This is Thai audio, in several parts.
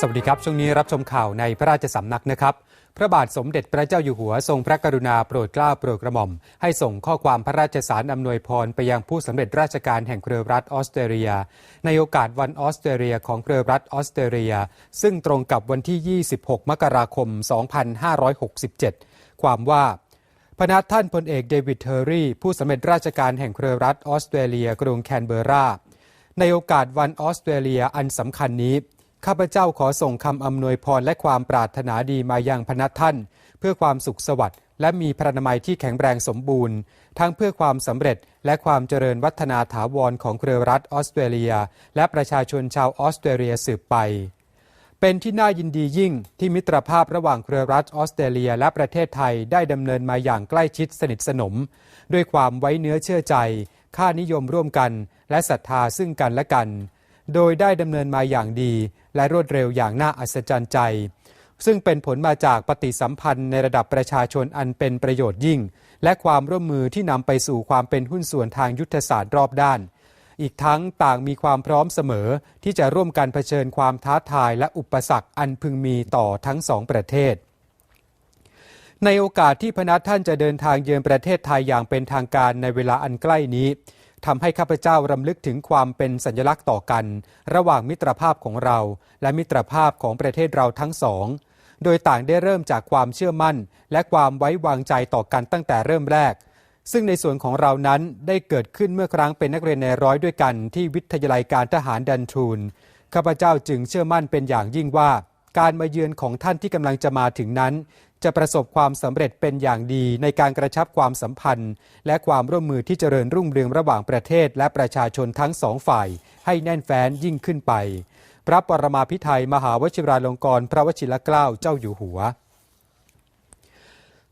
สวัสดีครับ ช่วงนี้รับชมข่าวในพระราชสำนักนะครับ พระบาทสมเด็จพระเจ้าอยู่หัวทรงพระกรุณาโปรดเกล้าโปรดกระหม่อม ให้ส่งข้อความพระราชสารอำนวยพรไปยังผู้สำเร็จราชการแห่งเครือรัฐออสเตรเลีย ในโอกาสวันออสเตรเลียของเครือรัฐออสเตรเลีย ซึ่งตรงกับวันที่ 26 มกราคม 2567 ความว่าพนักท่านพลเอกเดวิดเทอร์รี่ผู้สำเร็จราชการแห่งเครือรัฐออสเตรเลียกรุงแคนเบอราในโอกาสวันออสเตรเลียอันสำคัญนี้ ข้าพเจ้าขอส่งคำอำนวยพรและความปรารถนาดีมายังพนักท่าน เพื่อความสุขสวัสดิ์และมีพระนามัยที่แข็งแรงสมบูรณ์ ทั้งเพื่อความสำเร็จและความเจริญวัฒนาถาวรของเครือรัฐออสเตรเลีย และประชาชนชาวออสเตรเลียสืบไป เป็นที่น่ายินดียิ่งที่มิตรภาพระหว่างเครือรัฐออสเตรเลีย และประเทศไทยได้ดำเนินมาอย่างใกล้ชิดสนิทสนม ด้วยความไว้เนื้อเชื่อใจ ค่านิยมร่วมกัน และศรัทธาซึ่งกันและกัน โดยได้ดำเนินมาอย่างดี และรวดเร็วอย่างน่าอัศจรรย์ใจ ซึ่งเป็นผลมาจากปฏิสัมพันธ์ในระดับประชาชนอันเป็นประโยชน์ยิ่ง และความร่วมมือที่นำไปสู่ความเป็นหุ้นส่วนทางยุทธศาสตร์รอบด้าน อีกทั้งต่างมีความพร้อมเสมอที่จะร่วมกันเผชิญความท้าทายและอุปสรรคอันพึงมีต่อทั้งสองประเทศในโอกาสที่พนักท่านจะเดินทางเยือนประเทศไทยอย่างเป็นทางการในเวลาอันใกล้นี้ ทำให้ข้าพเจ้ารำลึกถึงความเป็นสัญลักษณ์ต่อกัน ระหว่างมิตรภาพของเรา และมิตรภาพของประเทศเราทั้งสอง โดยต่างได้เริ่มจากความเชื่อมั่น และความไว้วางใจต่อกันตั้งแต่เริ่มแรก ซึ่งในส่วนของเรานั้นได้เกิดขึ้นเมื่อครั้งเป็นนักเรียนในร้อยด้วยกันที่วิทยาลัยการทหารดันทูนข้าพเจ้าจึงเชื่อมั่นเป็นอย่างยิ่งว่า การมาเยือนของท่านที่กำลังจะมาถึงนั้น จะประสบความสำเร็จเป็นอย่างดีในการกระชับความสัมพันธ์ และความร่วมมือที่เจริญรุ่งเรืองระหว่างประเทศ และประชาชนทั้งสองฝ่าย ให้แน่นแฟ้นยิ่งขึ้นไป พระปรมาภิไธยมหาวชิราลงกรณ์พระวชิรเกล้าเจ้าอยู่หัว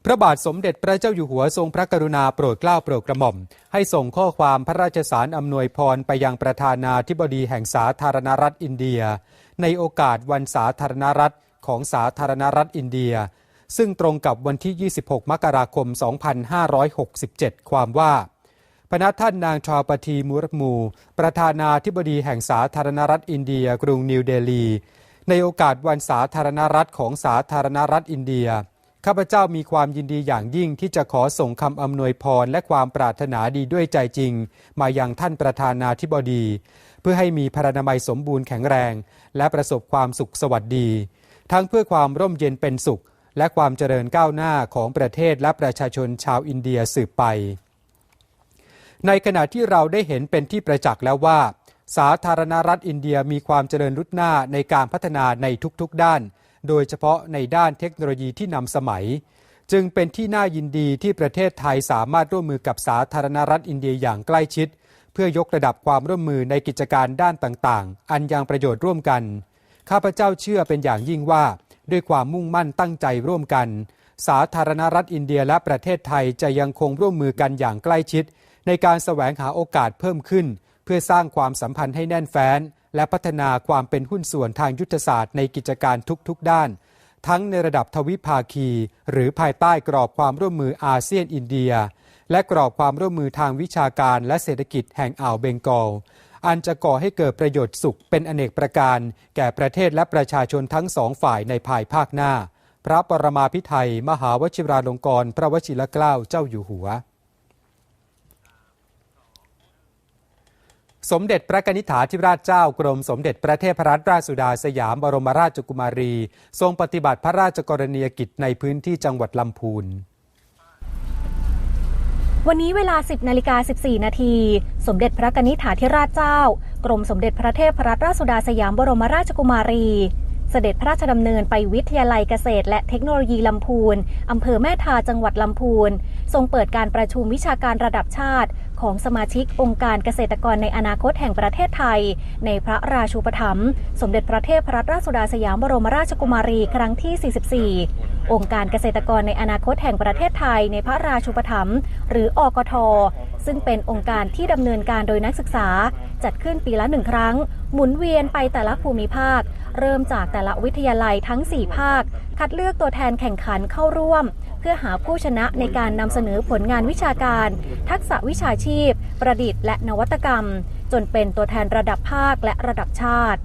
พระบาทสมเด็จพระเจ้าอยู่หัวทรงพระกรุณาโปรดเกล้าโปรดกระหม่อม ให้ส่งข้อความพระราชสารอำนวยพรไปยังประธานาธิบดีแห่งสาธารณรัฐอินเดีย ในโอกาสวันสาธารณรัฐของสาธารณรัฐอินเดีย ซึ่งตรงกับวันที่ 26 มกราคม 2567 ความว่าพนักท่านนางชาปทีมุรมู ประธานาธิบดีแห่งสาธารณรัฐอินเดีย กรุงนิวเดลี ในโอกาสวันสาธารณรัฐของสาธารณรัฐอินเดีย ข้าพเจ้ามีความยินดีอย่างยิ่งที่จะขอส่งคำอำนวยพรและความปรารถนาดีด้วยใจจริง มายังท่านประธานาธิบดี เพื่อให้มีพรรณนามัยสมบูรณ์แข็งแรง และประสบความสุขสวัสดี ทั้งเพื่อความร่มเย็นเป็นสุข และความเจริญก้าวหน้าของประเทศและประชาชนชาวอินเดียสืบไป ในขณะที่เราได้เห็นเป็นที่ประจักษ์แล้วว่า สาธารณรัฐอินเดียมีความเจริญรุดหน้าในการพัฒนาในทุกๆด้าน โดยเฉพาะในด้านเทคโนโลยีที่นำสมัย จึงเป็นที่น่ายินดีที่ประเทศไทยสามารถร่วมมือกับสาธารณรัฐอินเดียอย่างใกล้ชิด เพื่อยกระดับความร่วมมือในกิจการด้านต่างๆ อันยังประโยชน์ร่วมกัน ข้าพเจ้าเชื่อเป็นอย่างยิ่งว่า ด้วยความมุ่งมั่นตั้งใจร่วมกัน สาธารณรัฐอินเดียและประเทศไทยจะยังคงร่วมมือกันอย่างใกล้ชิด ในการแสวงหาโอกาสเพิ่มขึ้น เพื่อสร้างความสัมพันธ์ให้แน่นแฟ้น และพัฒนาความเป็นหุ้นส่วนทางยุทธศาสตร์ในกิจการทุกๆด้าน ทั้งในระดับทวิภาคี หรือภายใต้กรอบความร่วมมืออาเซียนอินเดีย และกรอบความร่วมมือทางวิชาการและเศรษฐกิจแห่งอ่าวเบงกอล อันจะก่อให้เกิดประโยชน์สุขเป็นอเนกประการ แก่ประเทศและประชาชนทั้งสองฝ่ายในภายภาคหน้า พระปรมาภิไธยมหาวชิราลงกรณพระวชิรเกล้าเจ้าอยู่หัว สมเด็จพระกนิษฐาธิราชเจ้ากรมสมเด็จพระเทพรัตนราชสุดาสยามบรมราชกุมารี ทรงปฏิบัติพระราชกรณียกิจในพื้นที่จังหวัดลำพูน วันนี้เวลา 10นาฬิกา14 นาที สมเด็จพระกนิษฐาธิราชเจ้า กรมสมเด็จพระเทพรัตนราชสุดาสยามบรมราชกุมารี เสด็จพระราชดำเนินไปวิทยาลัยเกษตร และเทคโนโลยีลำพูนอำเภอแม่ทาจังหวัดลำพูน ทรงเปิดการประชุมวิชาการระดับชาติ ของสมาชิกองค์การเกษตรกรในอนาคตแห่งประเทศไทย ในพระราชูปถัมภ์สมเด็จพระเทพรัตนราชสุดาสยามบรมราชกุมารีครั้งที่ 44 องค์การเกษตรกรในอนาคตแห่งประเทศไทยในพระราชูปถัมภ์หรืออกท ซึ่งเป็นองค์การที่ดำเนินการโดยนักศึกษา จัดขึ้นปีละหนึ่งครั้ง หมุนเวียนไปแต่ละภูมิภาค เริ่มจากแต่ละวิทยาลัยทั้ง 4 ภาค คัดเลือกตัวแทนแข่งขันเข้าร่วม เพื่อหาผู้ชนะในการนำเสนอผลงานวิชาการ ทักษะวิชาชีพ ประดิษฐ์และนวัตกรรม จนเป็นตัวแทนระดับภาคและระดับชาติ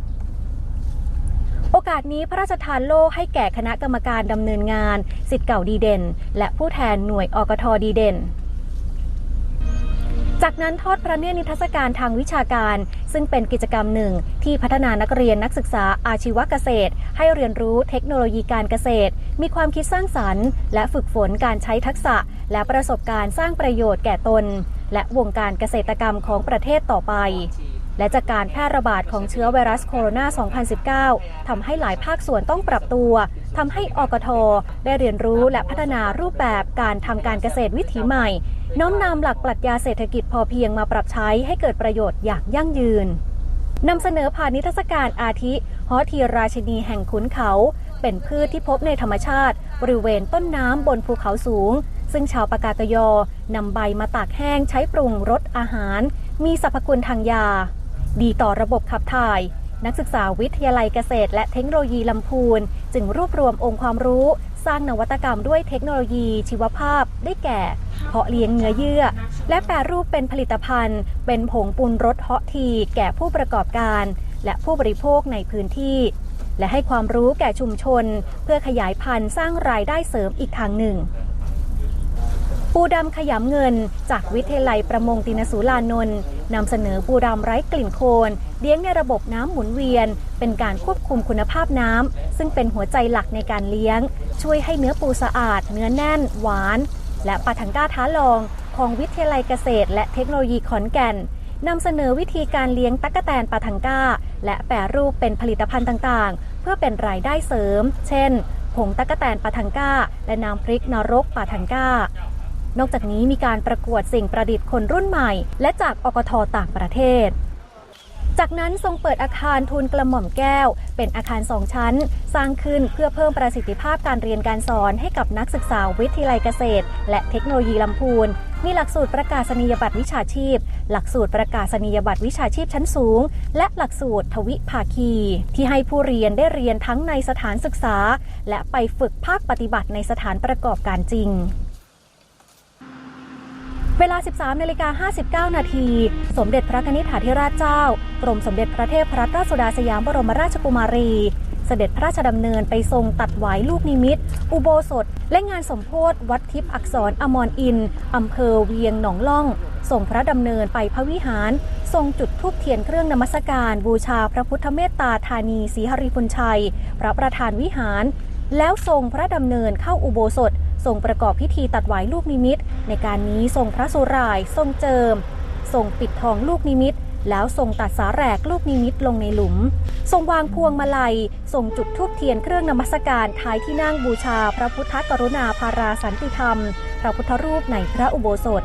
โอกาสนี้พระราชทานโล่ให้แก่คณะกรรมการดำเนินงานสิทธิ์เก่าดีเด่น และผู้แทนหน่วยอกทดีเด่น จากนั้นทอดพระเนตรนิทรรศการทางวิชาการ ซึ่งเป็นกิจกรรมหนึ่ง ที่พัฒนานักเรียนนักศึกษาอาชีวเกษตร ให้เรียนรู้เทคโนโลยีการเกษตร มีความคิดสร้างสรรค์ และฝึกฝนการใช้ทักษะ และประสบการณ์สร้างประโยชน์แก่ตน และวงการเกษตรกรรมของประเทศต่อไป และจากการแพร่ระบาดของเชื้อไวรัสโคโรนา 2019 ทำให้หลายภาคส่วนต้องปรับตัว ทำให้อกทได้เรียนรู้และพัฒนารูปแบบการทำการเกษตรวิถีใหม่ น้อมนำหลักปรัชญาเศรษฐกิจพอเพียงมาปรับใช้ให้เกิดประโยชน์อย่างยั่งยืนนำเสนอผ่านนิทรรศการอาทิฮอทีราชินีแห่งขุนเขา เป็นพืชที่พบในธรรมชาติ บริเวณต้นน้ำบนภูเขาสูง ซึ่งชาวปากากยอนำใบมาตากแห้งใช้ปรุงรสอาหาร มีสรรพคุณทางยา ดีต่อระบบขับถ่าย นักศึกษาวิทยาลัยเกษตร และเทคโนโลยีลำพูน จึงรวบรวมองค์ความรู้ สร้างนวัตกรรมด้วยเทคโนโลยีชีวภาพ ได้แก่ เพาะเลี้ยงเนื้อเยื่อ และแปรรูปเป็นผลิตภัณฑ์ เป็นผงปรุงรสเฮาะทีแก่ผู้ประกอบการ และผู้บริโภคในพื้นที่และให้ความรู้แก่ชุมชน เพื่อขยายพันธุ์สร้างรายได้เสริมอีกทางหนึ่ง ปูดำขยำเงิน จากวิทยาลัยประมงตินสุลานนท์นำเสนอปูดำไร้กลิ่นโคลนเลี้ยงในระบบน้ำหมุนเวียน เป็นการควบคุมคุณภาพน้ำซึ่งเป็นหัวใจหลักในการเลี้ยง ช่วยให้เนื้อปูสะอาด เนื้อแน่น หวาน และปาทังก้าท้าลองของวิทยาลัยเกษตร และเทคโนโลยีขอนแก่นนำเสนอวิธีการเลี้ยงตั๊กแตนปาทังก้า และแปรรูปเป็นผลิตภัณฑ์ต่างๆ เพื่อเป็นรายได้เสริม เช่นผงตั๊กแตนปาทังก้า และน้ำพริกนรกปาทังก้า นอกจากนี้มีการประกวดสิ่งประดิษฐ์คนรุ่นใหม่ และจากอกทต่างประเทศ จากนั้นทรงเปิดอาคารทูลกระหม่อมแก้ว เป็นอาคารสองชั้น สร้างขึ้นเพื่อเพิ่มประสิทธิภาพการเรียนการสอนให้กับนักศึกษาวิทยาลัยเกษตร และเทคโนโลยีลำพูนมีหลักสูตรประกาศนียบัตรวิชาชีพ หลักสูตรประกาศนียบัตรวิชาชีพชั้นสูง และหลักสูตรทวิภาคี ที่ให้ผู้เรียนได้เรียนทั้งในสถานศึกษา และไปฝึกภาคปฏิบัติในสถานประกอบการจริง เวลา 13นาฬิกา59 นาที สมเด็จพระนิธิถาธิราชเจ้า กรมสมเด็จพระเทพรัตนราชสุดาสยามบรมราชกุมารี เสด็จพระราชดำเนินไปทรงตัดหวายลูกนิมิต อุโบสถ และงานสมโพธิวัดทิพย์อักษรอมรอินอำเภอเวียงหนองล่อง ส่งพระดำเนินไปพระวิหาร ทรงจุดธูปเทียนเครื่องนมัสการ บูชาพระพุทธเมตตาธานีศรีหริพุนชัย พระประธานวิหาร แล้วทรงพระดำเนินเข้าอุโบสถ ทรงประกอบพิธีตัดหวายลูกนิมิต ในการนี้ทรงพระสุรายทรงเจิม ทรงปิดทองลูกนิมิต แล้วทรงตัดสาแหรกลูกนิมิตลงในหลุม ทรงวางพวงมาลัย ทรงจุดธูปเทียนเครื่องนมัสการท้ายที่นั่งบูชาพระพุทธกรุณาภาราสันติธรรม พระพุทธรูปในพระอุโบสถ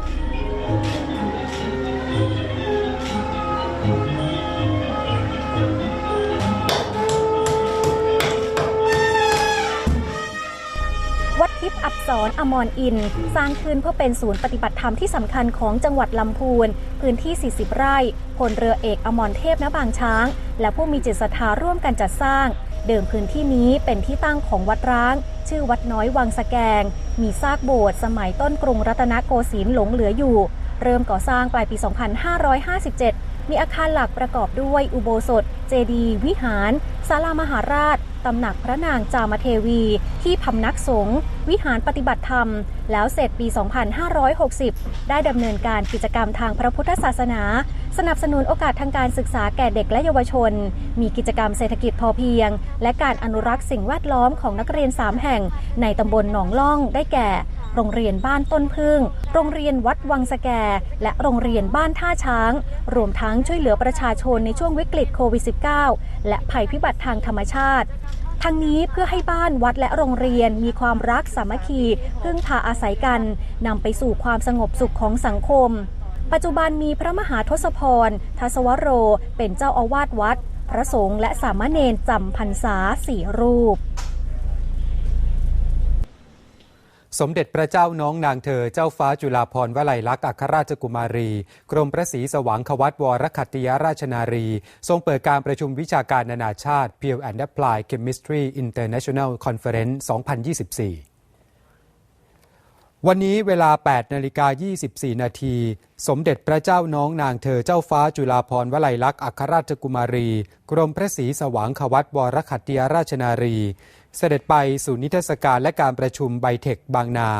ทิพย์อับสรอมรอิน สร้างขึ้นเพื่อเป็นศูนย์ปฏิบัติธรรมที่สำคัญของจังหวัดลำพูน พื้นที่ 40 ไร่พลเรือเอกอมรเทพณบางช้าง และผู้มีจิตศรัทธาร่วมกันจัดสร้าง เดิมพื้นที่นี้เป็นที่ตั้งของวัดร้าง ชื่อวัดน้อยวังสะแกง มีซากโบสถ์สมัยต้นกรุงรัตนโกสินทร์หลงเหลืออยู่ เริ่มก่อสร้างปลายปี 2557 มีอาคารหลักประกอบด้วยอุโบสถ เจดีย์วิหารศาลามหาราช ตำหนักพระนางจามเทวี ที่พำนักสงฆ์วิหารปฏิบัติธรรม แล้วเสร็จปี 2560 ได้ดำเนินการกิจกรรมทางพระพุทธศาสนา สนับสนุนโอกาสทางการศึกษาแก่เด็กและเยาวชน มีกิจกรรมเศรษฐกิจพอเพียง และการอนุรักษ์สิ่งแวดล้อมของนักเรียน 3 แห่ง ในตำบลหนองล่องได้แก่ โรงเรียนบ้านต้นพึ่ง โรงเรียนวัดวังสแก และโรงเรียนบ้านท่าช้าง รวมทั้งช่วยเหลือประชาชนในช่วงวิกฤตโควิด -19 และภัยพิบัติทางธรรมชาติทั้งนี้เพื่อให้บ้านวัดและโรงเรียนมีความรักสามัคคีพึ่งพาอาศัยกันนำไปสู่ความสงบสุขของสังคม ปัจจุบันมีพระมหาทศพรทศวโร เป็นเจ้าอาวาสวัด พระสงฆ์และสามเณรจำพรรษาสี่รูป สมเด็จพระเจ้าน้องนางเธอเจ้าฟ้าจุฬาภรณ์วลัยลักษณ์อัครราชกุมารี กรมพระศรีสว่างควัตวรคัตติยราชนารี ทรงเปิดการประชุมวิชาการนานาชาติ Peer and Applied Chemistry International Conference 2024วันนี้เวลา 8 นาฬิกา 24 นาที สมเด็จพระเจ้าน้องนางเธอเจ้าฟ้าจุฬาภรณ์วลัยลักษณ์อัครราชกุมารี กรมพระศรีสว่างขวัตวรขัตติยราชนารี เสด็จไปสู่นิทรรศการและการประชุมไบเทคบางนา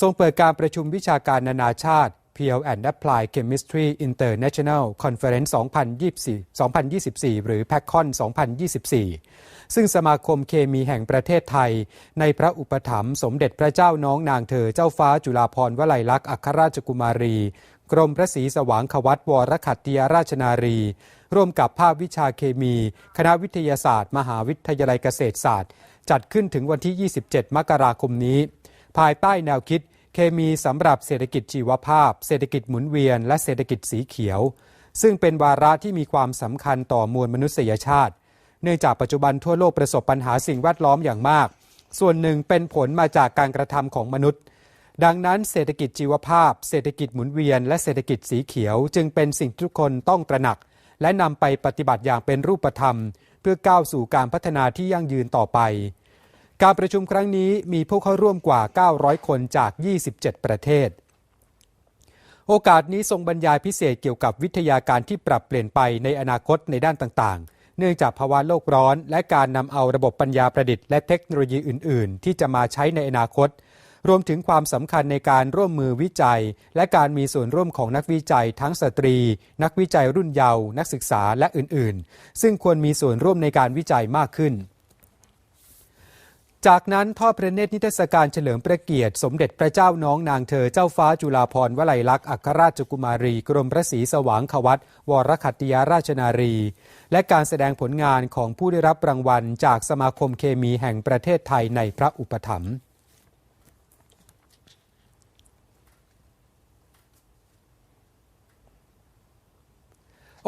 ทรงเปิดการประชุมวิชาการนานาชาติ Pure and Applied Chemistry International Conference 2024, 2024 หรือ PACCON 2024 ซึ่งสมาคมเคมีแห่งประเทศไทย ในพระอุปถัมภ์สมเด็จพระเจ้าน้องนางเธอเจ้าฟ้าจุฬาภรณ์วลัยลักษณ์อัครราชกุมารี กรมพระศรีสว่างขวัตวรขัตติยราชนารี ร่วมกับภาควิชาเคมี คณะวิทยาศาสตร์ มหาวิทยาลัยเกษตรศาสตร์ จัดขึ้นถึงวันที่ 27 มกราคมนี้ ภายใต้แนวคิดเคมีสำหรับเศรษฐกิจชีวภาพ เศรษฐกิจหมุนเวียน และเศรษฐกิจสีเขียว ซึ่งเป็นวาระที่มีความสำคัญต่อมวลมนุษยชาติ เนื่องจากปัจจุบันทั่วโลกประสบปัญหาสิ่งแวดล้อมอย่างมาก ส่วนหนึ่งเป็นผลมาจากการกระทำของมนุษย์ ดังนั้นเศรษฐกิจชีวภาพ เศรษฐกิจหมุนเวียน และเศรษฐกิจสีเขียว จึงเป็นสิ่งทุกคนต้องตระหนัก และนำไปปฏิบัติอย่างเป็นรูปธรรม เพื่อก้าวสู่การพัฒนาที่ยั่งยืนต่อไป การประชุมครั้งนี้มีผู้เข้าร่วมกว่า 900 คนจาก 27 ประเทศ โอกาสนี้ทรงบรรยายพิเศษเกี่ยวกับวิทยาการที่ปรับเปลี่ยนไปในอนาคตในด้านต่าง ๆเนื่องจากภาวะโลกร้อน และการนำเอาระบบปัญญาประดิษฐ์และเทคโนโลยีอื่น ๆ ที่จะมาใช้ในอนาคต รวมถึงความสำคัญในการร่วมมือวิจัย และการมีส่วนร่วมของนักวิจัยทั้งสตรี นักวิจัยรุ่นเยาว์นักศึกษาและอื่นๆ ซึ่งควรมีส่วนร่วมในการวิจัยมากขึ้นจากนั้นทอดพระเนตรนิทรรศการเฉลิมพระเกียรติ สมเด็จพระเจ้าน้องนางเธอเจ้าฟ้าจุฬาภรณ์วลัยลักษณ์อัครราชกุมารี กรมพระศรีสว่างขวัตวรขัตติยราชนารี และการแสดงผลงานของผู้ได้รับรางวัล จากสมาคมเคมีแห่งประเทศไทยในพระอุปถัมภ์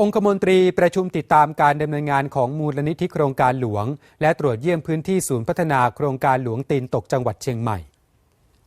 องคมนตรีประชุมติดตามการดำเนินงานของมูลนิธิโครงการหลวง และตรวจเยี่ยมพื้นที่ศูนย์พัฒนาโครงการหลวงตีนตกจังหวัดเชียงใหม่